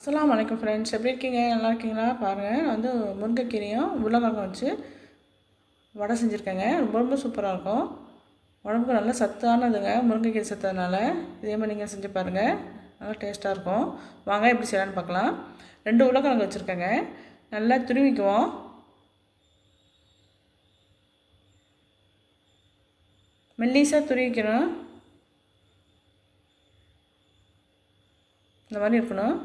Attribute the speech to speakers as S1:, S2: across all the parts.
S1: அஸ்லாம் வலைக்கம் ஃப்ரெண்ட்ஸ் எப்படி இருக்கீங்க? நல்லா இருக்கீங்களா? பாருங்கள் நான் வந்து முருங்கைக்கீரையும் உருளைக்கிழங்கும் வச்சு வடை செஞ்சுருக்கேங்க. ரொம்ப ரொம்ப சூப்பராக இருக்கும். உடம்புக்கு நல்லா சத்தானதுங்க முருங்கைக்கீரை சத்ததுனால. இதே மாதிரி நீங்கள் செஞ்சு பாருங்கள் நல்லா டேஸ்ட்டாக இருக்கும். வாங்க எப்படி செய்யலான்னு பார்க்கலாம். ரெண்டு உருளைக்கிழங்கு வச்சுருக்கேங்க. நல்லா துருவிக்குவோம். மெல்லிஸாக துருவிக்கணும். இந்த மாதிரி இருக்கணும்.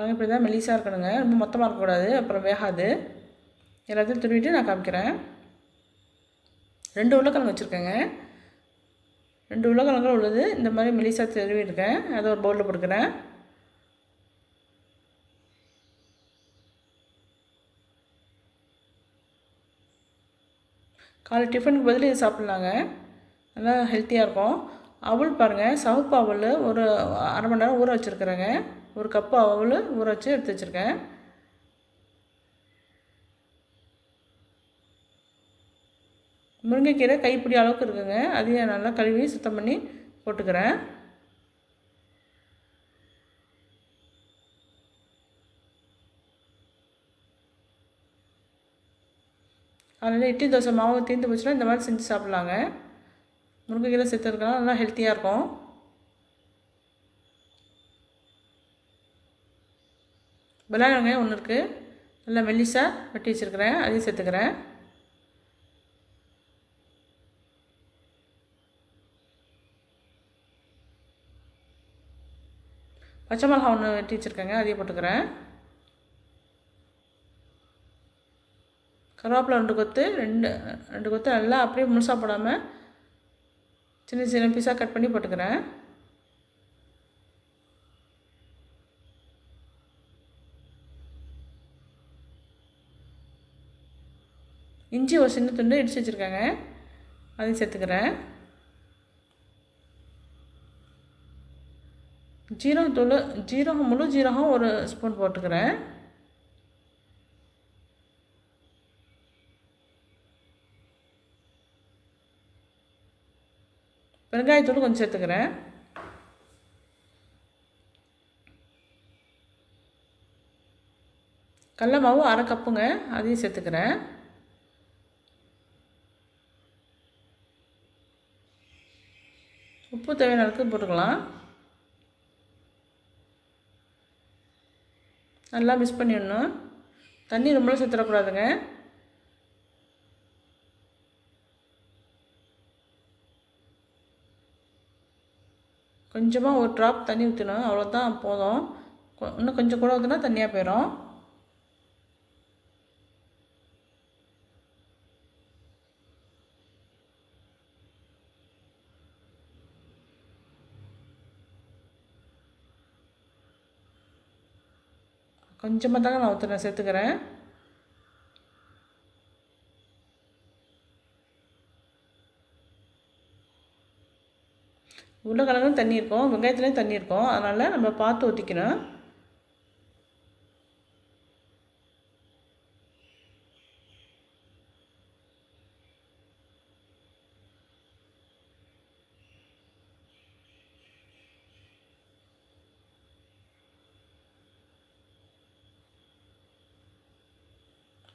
S1: நாங்கள் இப்படி தான் மெலிசாக இருக்கணுங்க. ரொம்ப மொத்தமாக இருக்கக்கூடாது. அப்புறம் வேகாது. எல்லாத்தையும் துருவிட்டு நான் காமிக்கிறேன். ரெண்டு உருளைக்கிழங்கு வச்சுருக்கேங்க. ரெண்டு உருளைக்கிழங்கு உள்ளது இந்த மாதிரி மெலிசாக துருவிருக்கேன் அதை ஒரு பவுலில் போட்டுக்கிறேன். காலை டிஃபனுக்கு பதில் இது சாப்பிட்லாங்க. நல்லா ஹெல்த்தியாக இருக்கும். அவல் பாருங்கள் சவப்பு அவல் ஒரு அரை மணி நேரம் ஊற வச்சுருக்குறேங்க. ஒரு கப்பு அவல் ஊற வச்சு எடுத்து வச்சுருக்கேன். முருங்கைக்கீரை கைப்பிடி அளவுக்கு இருக்குங்க. அதையும் நல்லா கழுவி சுத்தம் பண்ணி போட்டுக்கிறேன். அதனால் இட்லி தோசை மாவு தீர்ந்து போச்சுன்னா இந்த மாதிரி செஞ்சு சாப்பிட்லாங்க. முருங்கைக்கீரை சேர்த்துருக்கலாம் நல்லா ஹெல்த்தியாக இருக்கும். வெள்ளாரி வெங்காயம் ஒன்று இருக்குது நல்லா மெல்லிசாக வெட்டி வச்சுருக்கிறேன். அதையும் சேர்த்துக்கிறேன். பச்சை மிளகா ஒன்று வெட்டி வச்சுருக்கேங்க. அதையும் போட்டுக்கிறேன். கருவேப்பிலை ரெண்டு கொத்து ரெண்டு ரெண்டு கொத்து நல்லா அப்படியே முழுசாக போடாமல் சின்ன சின்ன பீஸாக கட் பண்ணி போட்டுக்கிறேன். இஞ்சி ஒரு சின்ன துண்டு இடித்து வச்சுருக்காங்க. அதையும் சேர்த்துக்கிறேன். ஜீரகத்தூள் ஜீரகம் முழு ஜீரகம் ஒரு ஸ்பூன் போட்டுக்கிறேன். பெருங்காயத்தூள் கொஞ்சம் சேர்த்துக்கிறேன். கடல மாவு அரை கப்புங்க அதையும் சேர்த்துக்கிறேன். உப்பு தேவையான அளவுக்கு போட்டுக்கலாம். நல்லா மிக்ஸ் பண்ணிடணும். தண்ணி ரொம்ப சேர்த்துடக்கூடாதுங்க. கொஞ்சமாக ஒரு ட்ராப் தண்ணி ஊற்றணும் அவ்வளோதான் போதும். இன்னும் கொஞ்சம் கூட ஊற்றினா தண்ணியாக போயிடும் கொஞ்சமாக தாங்க நான் ஊற்றுறேன் சேர்த்துக்கிறேன். உருளைக்கிழங்கும் தண்ணி இருக்கும் வெங்காயத்துலேயும் தண்ணி இருக்கும். அதனால் நம்ம பார்த்து ஊற்றிக்கணும்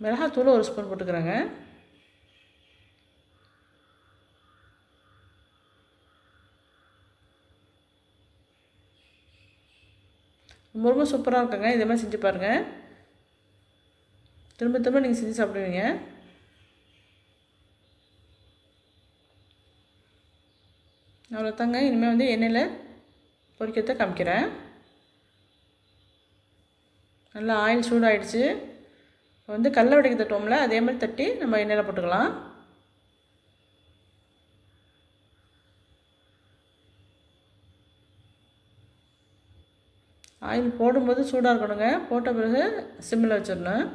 S1: மிளகாத்தூள் ஒரு ஸ்பூன் போட்டுக்கிறேங்க. ரொம்ப ரொம்ப சூப்பராக இருக்குங்க. இதே மாதிரி செஞ்சு பாருங்கள் திரும்ப திரும்ப நீங்கள் செஞ்சு சாப்பிடுவீங்க. அவ்வளோதாங்க இனிமேல் வந்து எண்ணெயில் பொரிக்கிறத காமிக்கிறேன். நல்லா ஆயில் சூடாகிடுச்சு வந்து கடல வடைக்கு தட்டுவோம்ல அதே மாதிரி தட்டி நம்ம எண்ணெயில் போட்டுக்கலாம். ஆயில் போடும்போது சூடாக இருக்கணுங்க. போட்ட பிறகு சிம்மில் வச்சிடணும்.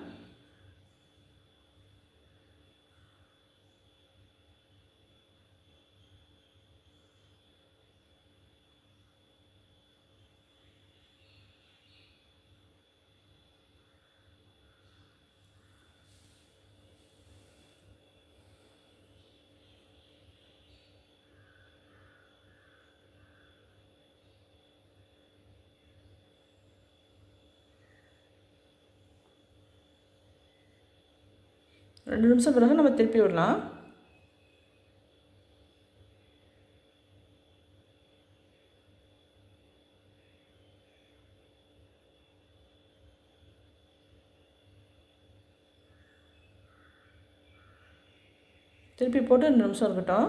S1: ரெண்டு நிமிஷம் பிறகு நம்ம திருப்பி விடலாம். திருப்பி போட்டு ரெண்டு நிமிஷம் இருக்கட்டும்.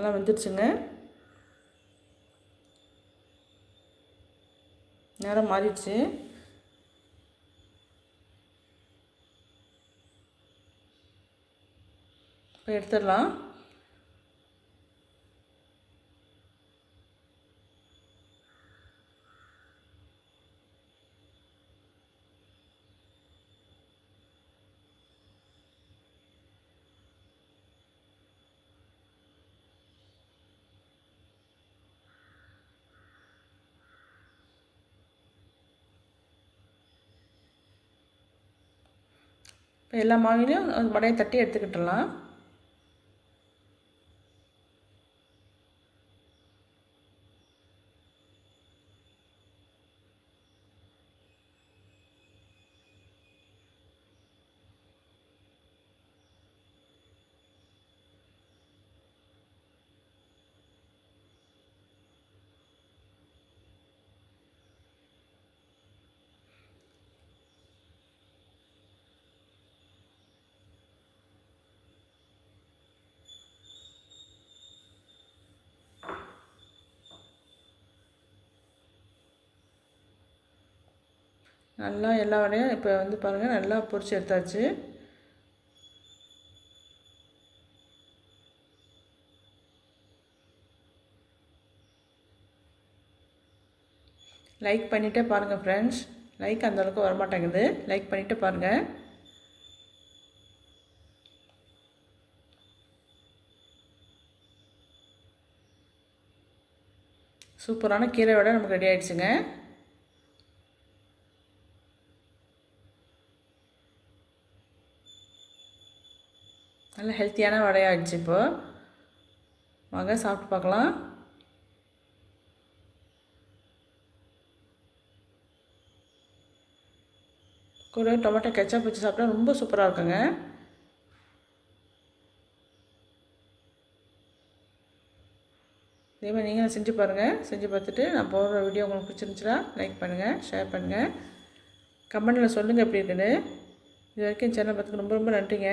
S1: நல்லா வந்துடுச்சுங்க. நேரம் மாறிடுச்சு. இப்போ எடுத்துடலாம். இப்போ எல்லா மாவிலையும் வடையை தட்டி எடுத்துக்கிட்டுலாம் நல்லா எல்லா வடையும் இப்போ வந்து பாருங்கள் நல்லா பொரிச்சு எடுத்தாச்சு. லைக் பண்ணிவிட்டே பாருங்கள் ஃப்ரெண்ட்ஸ் லைக் அந்தளவுக்கு வரமாட்டேங்குது. லைக் பண்ணிவிட்டு பாருங்கள் சூப்பரான கீரை வடை நமக்கு ரெடி ஆகிடுச்சுங்க நல்ல ஹெல்த்தியான வடையாகிடுச்சு இப்போது வாங்க சாப்பிட்டு பார்க்கலாம். கூட டொமேட்டோ கெச்சப் வச்சு சாப்பிட்டா ரொம்ப சூப்பராக இருக்குங்க. இதே மாதிரி நீங்களும் செஞ்சு பாருங்கள் செஞ்சு பார்த்துட்டு நான் போடுற வீடியோ உங்களுக்கு பிடிச்சிருந்துச்சுன்னா லைக் பண்ணுங்கள் ஷேர் பண்ணுங்கள் கமெண்டில் சொல்லுங்கள் எப்படி இருக்குன்னு. இது வரைக்கும் சேனல் பார்த்துக்கு ரொம்ப ரொம்ப நன்றிங்க.